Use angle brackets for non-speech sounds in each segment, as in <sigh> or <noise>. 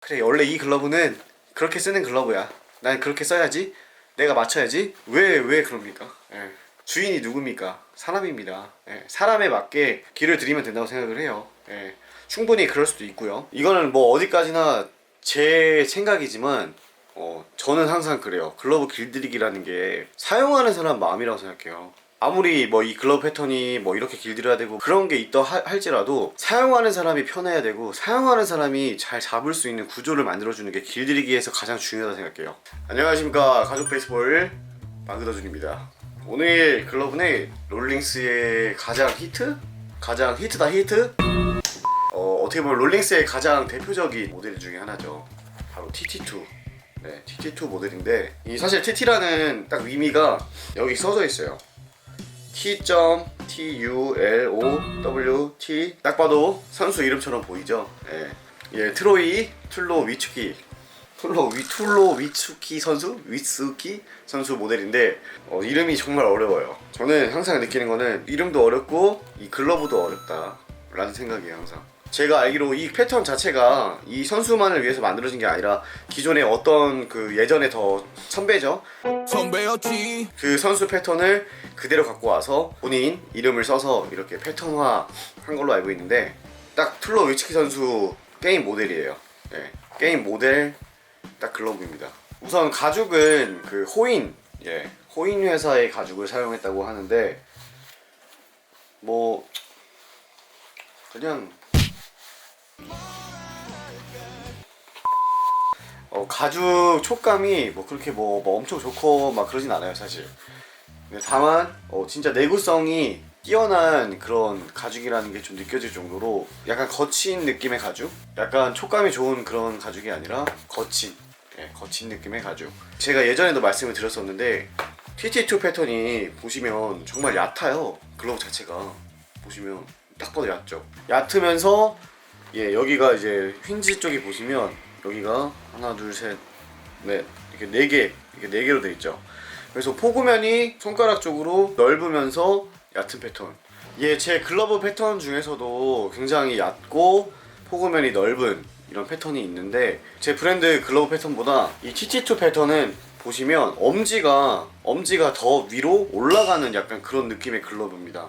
그래 원래 이 글러브는 그렇게 쓰는 글러브야. 난 그렇게 써야지 내가 맞춰야지. 왜 왜 그럽니까? 예. 주인이 누굽니까? 사람입니다. 예. 사람에 맞게 길을 들이면 된다고 생각을 해요. 예. 충분히 그럴 수도 있고요. 이거는 뭐 어디까지나 제 생각이지만 어, 저는 항상 그래요. 글러브 길들이기라는 게 사용하는 사람 마음이라고 생각해요 아무리 뭐 이 글러브 패턴이 뭐 이렇게 길들여야 되고 그런 게 있다 하- 할지라도 사용하는 사람이 편해야 되고 사용하는 사람이 잘 잡을 수 있는 구조를 만들어주는 게 길들이기에서 가장 중요하다 생각해요. 안녕하십니까. 가족 베이스볼 방그더준입니다. 오늘 글러브는 롤링스의 가장 히트? 가장 히트다 히트? 어, 어떻게 보면 롤링스의 가장 대표적인 모델 중에 하나죠. 바로 TT2 네, TT2 모델인데 이 사실 TT라는 딱 의미가 여기 써져 있어요 T.TULOWT 딱 봐도 선수 이름처럼 보이죠? 예. 예, 트로이 툴로 위츠키 툴로 위 툴로 위츠키 선수 위츠키 선수 모델인데 어, 이름이 정말 어려워요. 저는 항상 느끼는 거는 이름도 어렵고 이 글러브도 어렵다 라는 생각이에요 항상. 제가 알기로 이 패턴 자체가 이 선수만을 위해서 만들어진 게 아니라 기존의 어떤 그 예전에 더 선배죠 선배였지 그 선수 패턴을 그대로 갖고 와서 본인 이름을 써서 이렇게 패턴화 한 걸로 알고 있는데 딱 툴로 위치키 선수 게임 모델이에요. 예, 게임 모델 딱 글러브입니다. 우선 가죽은 그 호인, 예, 호인 회사의 가죽을 사용했다고 하는데 뭐 그냥 어, 가죽 촉감이 뭐 그렇게 뭐, 뭐 엄청 좋고 막 그러진 않아요 사실. 다만 어, 진짜 내구성이 뛰어난 그런 가죽이라는 게 좀 느껴질 정도로 약간 거친 느낌의 가죽? 약간 촉감이 좋은 그런 가죽이 아니라 거친 예, 거친 느낌의 가죽. 제가 예전에도 말씀을 드렸었는데 TT2 패턴이 보시면 정말 얕아요 글러브 자체가. 보시면 딱 봐도 얕죠. 얕으면서 예 여기가 이제 휜지 쪽에 보시면 여기가 하나 둘셋넷 이렇게 네 개 이렇게 네 개로 돼 있죠. 그래서 포구면이 손가락 쪽으로 넓으면서 얕은 패턴. 예, 제 글러브 패턴 중에서도 굉장히 얕고 포구면이 넓은 이런 패턴이 있는데 제 브랜드 글러브 패턴보다 이 TT2 패턴은 보시면 엄지가 엄지가 더 위로 올라가는 약간 그런 느낌의 글러브입니다.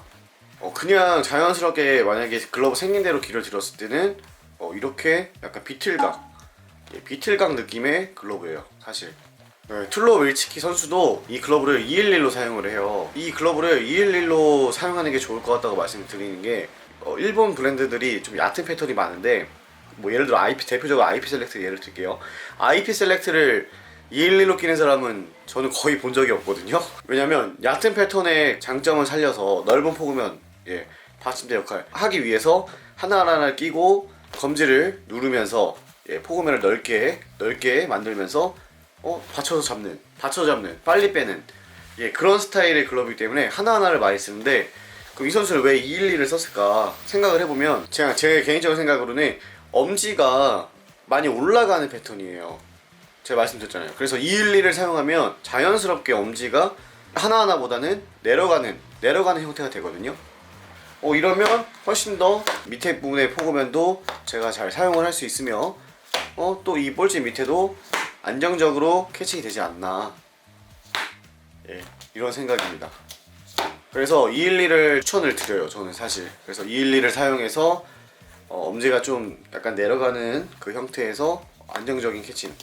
어, 그냥 자연스럽게 만약에 글러브 생긴 대로 길을 들었을 때는 어, 이렇게 약간 비틀각 예, 비틀각 느낌의 글러브예요 사실. 네, 툴로 윌치키 선수도 이 글러브를 211로 사용을 해요. 이 글러브를 211로 사용하는 게 좋을 것 같다고 말씀드리는 게 어, 일본 브랜드들이 좀 얕은 패턴이 많은데 뭐 예를 들어 IP 대표적으로 IP 셀렉트 예를 들게요. IP 셀렉트를 211로 끼는 사람은 저는 거의 본 적이 없거든요. <laughs> 왜냐면 얕은 패턴의 장점을 살려서 넓은 포구면 예, 받침대 역할 하기 위해서 하나하나 끼고 검지를 누르면서 예, 포구면을 넓게 넓게 만들면서 어 받쳐서 잡는 받쳐 잡는 빨리 빼는. 예 그런 스타일의 글러브이기 때문에 하나하나를 많이 쓰는데 그럼 이 선수를 왜 212를 썼을까 생각을 해보면 제가 제 개인적인 생각으로는 엄지가 많이 올라가는 패턴이에요. 제가 말씀드렸잖아요. 그래서 212를 사용하면 자연스럽게 엄지가 하나하나보다는 내려가는 내려가는 형태가 되거든요. 어 이러면 훨씬 더 밑에 부분의 포구면도 제가 잘 사용을 할 수 있으며 어 또 이 볼지 밑에도 안정적으로 캐칭이 되지 않나. 예 이런 생각입니다. 그래서 212를 추천을 드려요 저는 사실. 그래서 212를 사용해서 어, 엄지가 좀 약간 내려가는 그 형태에서 안정적인 캐칭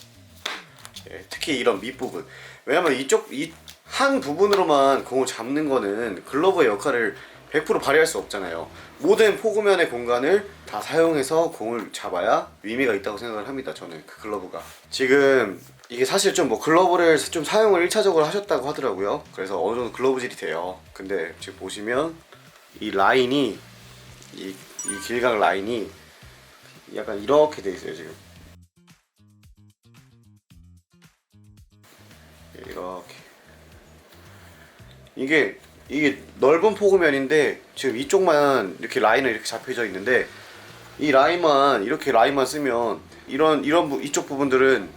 예, 특히 이런 밑부분. 왜냐면 이쪽 이 한 부분으로만 공을 잡는 거는 글러브의 역할을 100% 발휘할 수 없잖아요. 모든 포구면의 공간을 다 사용해서 공을 잡아야 의미가 있다고 생각을 합니다 저는 그 글러브가. 지금 이게 사실 좀 뭐 글러브를 좀 사용을 1차적으로 하셨다고 하더라고요. 그래서 어느 정도 글러브질이 돼요. 근데 지금 보시면 이 라인이 이, 이 길각 라인이 약간 이렇게 돼 있어요 지금. 이렇게. 이게 이게 넓은 포구면인데 지금 이쪽만 이렇게 라인을 이렇게 잡혀져 있는데 이 라인만 이렇게 라인만 쓰면 이런 이런 부, 이쪽 부분들은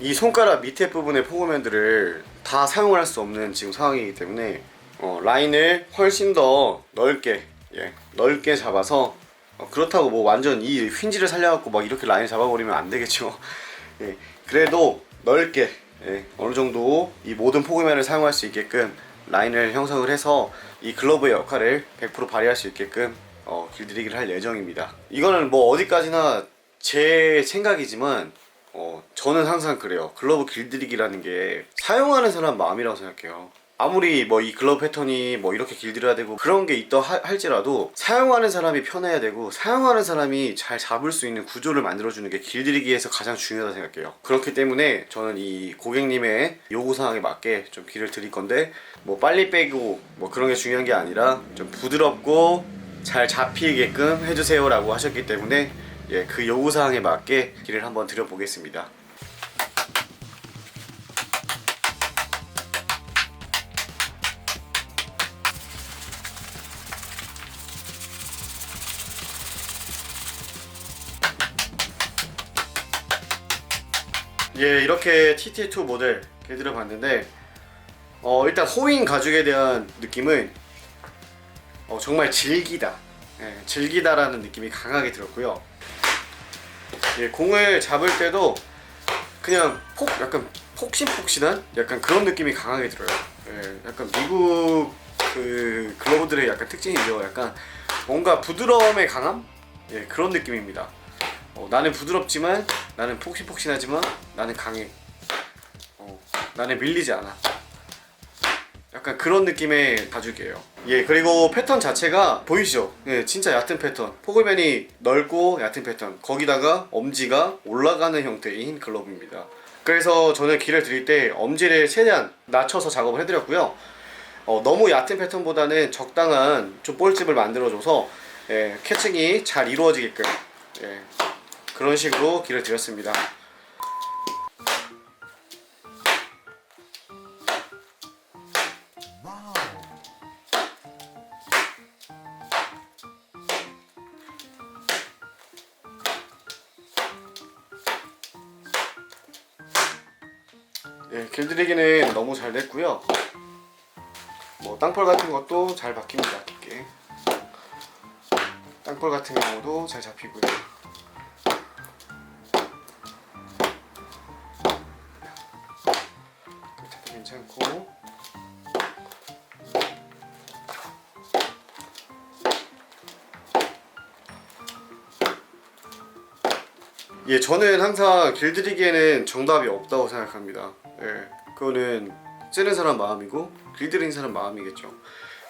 이 손가락 밑에 부분의 포구면들을 다 사용을 할 수 없는 지금 상황이기 때문에 어, 라인을 훨씬 더 넓게 예, 넓게 잡아서 어, 그렇다고 뭐 완전 이 휜지를 살려갖고 막 이렇게 라인 잡아버리면 안 되겠죠. <laughs> 예, 그래도 넓게 예, 어느 정도 이 모든 포그맨을 사용할 수 있게끔 라인을 형성을 해서 이 글러브의 역할을 100% 발휘할 수 있게끔 어, 길들이기를 할 예정입니다. 이거는 뭐 어디까지나 제 생각이지만 어, 저는 항상 그래요. 글러브 길들이기라는 게 사용하는 사람 마음이라고 생각해요. 아무리 뭐 이 글러브 패턴이 뭐 이렇게 길들여야 되고 그런 게 있다 하- 할지라도 사용하는 사람이 편해야 되고 사용하는 사람이 잘 잡을 수 있는 구조를 만들어주는 게 길들이기에서 가장 중요하다 생각해요. 그렇기 때문에 저는 이 고객님의 요구 사항에 맞게 좀 길을 드릴 건데 뭐 빨리 빼고 뭐 그런 게 중요한 게 아니라 좀 부드럽고 잘 잡히게끔 해주세요라고 하셨기 때문에 예, 그 요구 사항에 맞게 길을 한번 드려보겠습니다. 예, 이렇게 TT2 모델 개들어 봤는데 어, 일단 호잉 가죽에 대한 느낌은 어, 정말 질기다. 예, 질기다라는 느낌이 강하게 들었고요. 예, 공을 잡을 때도 그냥 폭 약간 폭신폭신한 약간 그런 느낌이 강하게 들어요. 예, 약간 미국 그 글러브들의 약간 특징이죠. 약간 뭔가 부드러움의 강함? 예, 그런 느낌입니다. 어, 나는 부드럽지만 나는 폭신폭신하지만 나는 강해. 어, 나는 밀리지 않아. 약간 그런 느낌의 가죽이에요. 예, 그리고 패턴 자체가 보이시죠? 예, 진짜 얕은 패턴. 포글맨이 넓고 얕은 패턴. 거기다가 엄지가 올라가는 형태인 글러브입니다. 그래서 저는 길을 드릴 때 엄지를 최대한 낮춰서 작업을 해드렸고요. 어, 너무 얕은 패턴보다는 적당한 좀 볼집을 만들어줘서 예, 캐칭이 잘 이루어지게끔 예, 그런 식으로 길을 드렸습니다. 예, 길들이기는 너무 잘 됐고요. 뭐 땅볼 같은 것도 잘 박힙니다. 깊게. 땅볼 같은 경우도 잘 잡히고요. 끝에도 괜찮고. 예, 저는 항상 길들이기에는 정답이 없다고 생각합니다. 예, 그거는 쓰는 사람 마음이고 길들이는 사람 마음이겠죠.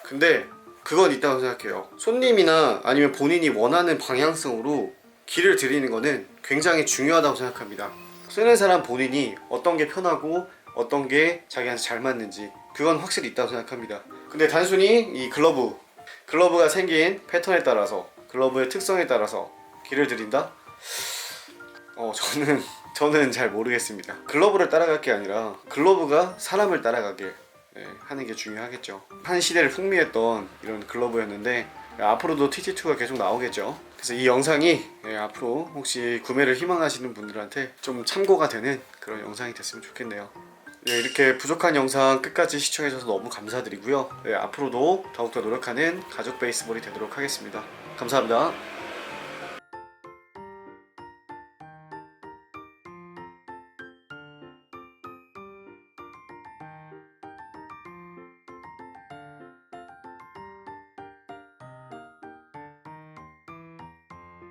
근데 그건 있다고 생각해요. 손님이나 아니면 본인이 원하는 방향성으로 길을 들이는 거는 굉장히 중요하다고 생각합니다. 쓰는 사람 본인이 어떤 게 편하고 어떤 게 자기한테 잘 맞는지 그건 확실히 있다고 생각합니다. 근데 단순히 이 글러브 글러브가 생긴 패턴에 따라서 글러브의 특성에 따라서 길을 들인다? 어 저는 저는 잘 모르겠습니다. 글러브를 따라갈 게 아니라 글러브가 사람을 따라가게 예, 하는 게 중요하겠죠. 한 시대를 풍미했던 이런 글러브였는데 예, 앞으로도 TT2가 계속 나오겠죠. 그래서 이 영상이 예, 앞으로 혹시 구매를 희망하시는 분들한테 좀 참고가 되는 그런 영상이 됐으면 좋겠네요. 예, 이렇게 부족한 영상 끝까지 시청해주셔서 너무 감사드리고요. 예, 앞으로도 더욱더 노력하는 가족 베이스볼이 되도록 하겠습니다. 감사합니다.